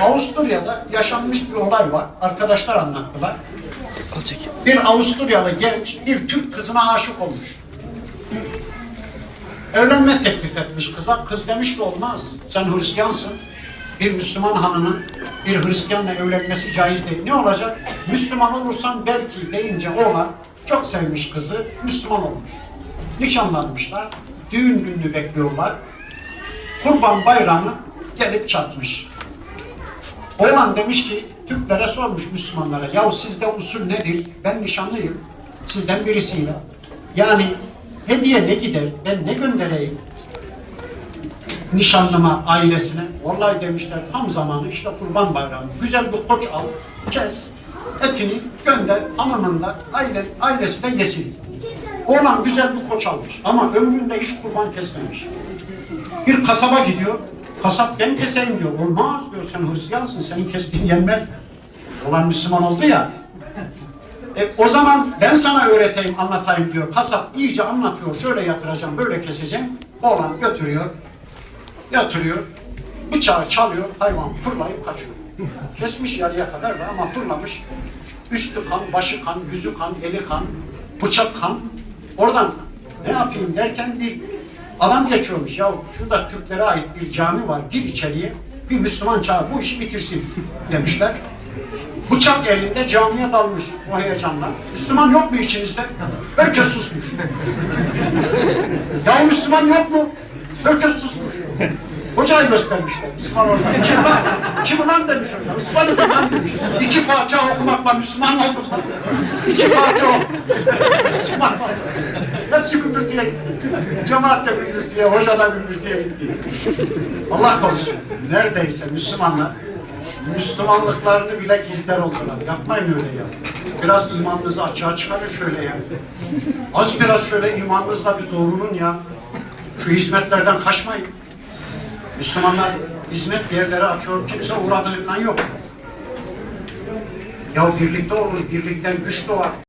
Avusturya'da yaşanmış bir olay var. Arkadaşlar anlattılar. Bir Avusturyalı genç bir Türk kızına aşık olmuş. Evlenme teklif etmiş kıza. Kız demiş ki olmaz. Sen Hristiyansın. Bir Müslüman hanımın bir Hristiyanla evlenmesi caiz değil. Ne olacak? Müslüman olursan belki deyince oğlan çok sevmiş kızı. Müslüman olmuş. Nişanlanmışlar. Düğün gününü bekliyorlar. Kurban bayramı gelip çatmış. Oğlan demiş ki Türklere sormuş Müslümanlara yahu sizde usul nedir? Ben nişanlıyım sizden birisiyle. Yani hediye ne gider? Ben ne göndereyim? Nişanlıma, ailesine. Vallahi demişler tam zamanı işte kurban bayramı. Güzel bir koç al, kes, etini gönder hanımında, aile, ailesi de yesin. Oğlan güzel bir koç almış ama ömründe hiç kurban kesmemiş. Bir kasaba gidiyor. Kasap ben keseyim diyor. Olmaz diyor sen Hristiyansın senin kestiğin yenmez. Olan Müslüman oldu ya. E, o zaman ben sana öğreteyim anlatayım diyor. Kasap iyice anlatıyor. Şöyle yatıracağım böyle keseceğim. Oğlan götürüyor. Yatırıyor. Bıçağı çalıyor. Hayvan fırlayıp kaçıyor. Kesmiş yarıya kadar da ama fırlamış. Üstü kan, başı kan, yüzü kan, eli kan, bıçak kan. Oradan ne yapayım derken bir adam geçiyormuş. Ya şurada Türklere ait bir cami var. Gir içeriye. Bir Müslüman çağır bu işi bitirsin demişler. Bıçak elinde camiye dalmış o heyecanla. Müslüman yok mu içinizde? Herkes susmuş. ya Müslüman yok mu? Herkes susmuş. Hocayı göstermişler. Müslüman orada. Kim lan? Kim lan demiş hocam. Müslüman lan demiş. İki Fatiha okumakla Müslüman oldum. İki Fatiha oku. Müslüman oldum. Hepsi gümbürtüye gitti. Cemaat de gümbürtüye, hoca da gümbürtüye gitti. Allah korusun. Neredeyse Müslümanlar Müslümanlıklarını bile gizler oldular. Yapmayın öyle ya. Biraz imanınızı açığa çıkarın şöyle ya. Az biraz şöyle imanınızla bir doğrulun ya. Şu hizmetlerden kaçmayın. Müslümanlar hizmet yerleri açıyor. Kimse uğradığından yok. Ya birlikte olur, birlikten güç doğar.